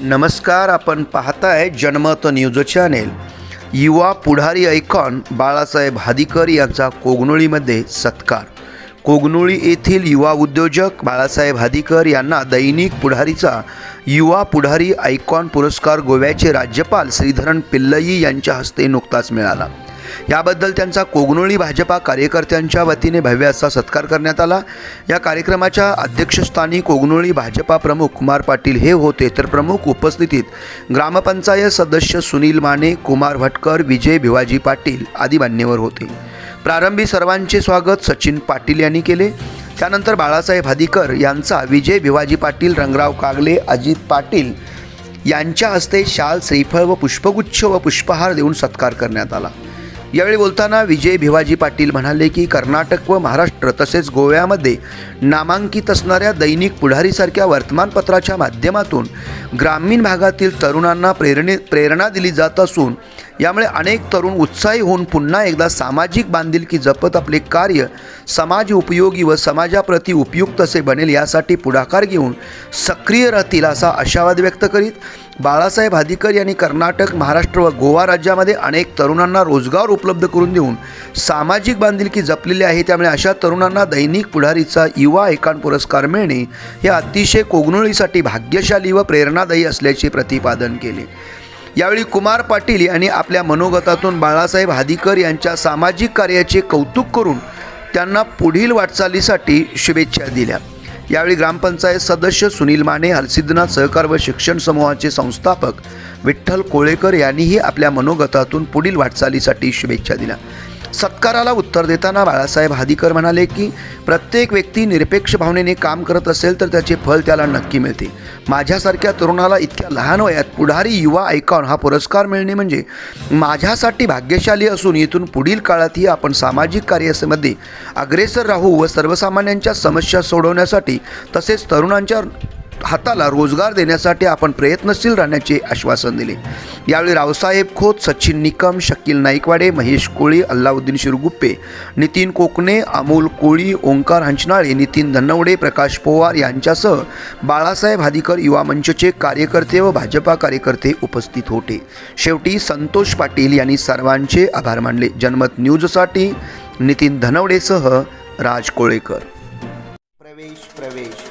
नमस्कार आपण पाहताय जनमत न्यूज चॅनेल. युवा पुढारी ऐकॉन बाळासाहेब हादीकर यांचा कोगनोळीमध्ये सत्कार. कोगनोळी येथील युवा उद्योजक बाळासाहेब हादीकर यांना दैनिक पुढारीचा युवा पुढारी आयकॉन पुरस्कार गोव्याचे राज्यपाल श्रीधरन पिल्लई यांच्या हस्ते नुकताच मिळाला. याबद्दल त्यांचा कोगनोळी भाजपा कार्यकर्त्यांच्या वतीने भव्य असा सत्कार करण्यात आला. या कार्यक्रमाच्या अध्यक्षस्थानी कोगनोळी भाजपा प्रमुख कुमार पाटील हे होते. तर प्रमुख उपस्थितीत ग्रामपंचायत सदस्य सुनील माने कुमार भटकर विजय भिवाजी पाटील आदी मान्यवर होते. प्रारंभी सर्वांचे स्वागत सचिन पाटील यांनी केले. त्यानंतर बाळासाहेब हादीकर यांचा विजय भिवाजी पाटील रंगराव कागले अजित पाटील यांच्या हस्ते शाल श्रीफळ व पुष्पगुच्छ व पुष्पहार देऊन सत्कार करण्यात आला. यावेळी बोलताना विजय भिवाजी पाटील म्हणाले की कर्नाटक व महाराष्ट्र तसेच गोव्यामध्ये नामांकित असणाऱ्या दैनिक पुढारीसारख्या वर्तमानपत्राच्या माध्यमातून ग्रामीण भागातील तरुणांना प्रेरणे प्रेरणा दिली जात असून यामुळे अनेक तरुण उत्साही होऊन पुन्हा एकदा सामाजिक बांधिलकी जपत आपले कार्य समाज उपयोगी व समाजाप्रती उपयुक्त असे बनेल यासाठी पुढाकार घेऊन सक्रिय राहतील असा आशावाद व्यक्त करीत बाळासाहेब हादीकर यांनी कर्नाटक महाराष्ट्र व गोवा राज्यामध्ये अनेक तरुणांना रोजगार उपलब्ध करून देऊन सामाजिक बांधिलकी जपलेली आहे. त्यामुळे अशा तरुणांना दैनिक पुढारीचा युवा एकान पुरस्कार मिळणे हे अतिशय कोगनोळीसाठी भाग्यशाली व प्रेरणादायी असल्याचे प्रतिपादन केले. यावेळी कुमार पाटील यांनी आपल्या मनोगतातून बाळासाहेब हादीकर यांच्या सामाजिक कार्याचे कौतुक करून त्यांना पुढील वाटचालीसाठी शुभेच्छा दिल्या. यावेळी ग्रामपंचायत सदस्य सुनील माने हरसिद्धनाथ सहकार व शिक्षण समूहाचे संस्थापक विठ्ठल कोळेकर यांनीही आपल्या मनोगतातून पुढील वाटचालीसाठी शुभेच्छा दिल्या. सत्काराला उत्तर देताना बाळासाहेब हादीकर म्हणाले की प्रत्येक व्यक्ती निरपेक्ष भावनेने काम करत असेल तर त्याचे फल त्याला नक्की मिळते. माझ्यासारख्या तरुणाला इतक्या लहान वयात पुढारी युवा आयकॉन हा पुरस्कार मिळणे म्हणजे माझ्यासाठी भाग्यशाली असून इथून पुढील काळातही आपण सामाजिक कार्यामध्ये अग्रेसर राहू व सर्वसामान्यांच्या समस्या सोडवण्यासाठी तसेच तरुणांच्या हाताला रोजगार देण्यासाठी आपण प्रयत्नशील राहण्याचे आश्वासन दिले. यावेळी रावसाहेब खोत सचिन निकम शकील नाईकवाडे महेश कोळी अल्लाउद्दीन शिरगुप्पे नितीन कोकणे अमोल कोळी ओंकार हंचनाळे नितीन धनवडे प्रकाश पोवार यांच्यासह बाळासाहेब हादीकर युवा मंचचे कार्यकर्ते व भाजपा कार्यकर्ते उपस्थित होते. शेवटी संतोष पाटील यांनी सर्वांचे आभार मानले. जनमत न्यूजसाठी नितीन धनवडेसह राज कोळेकर.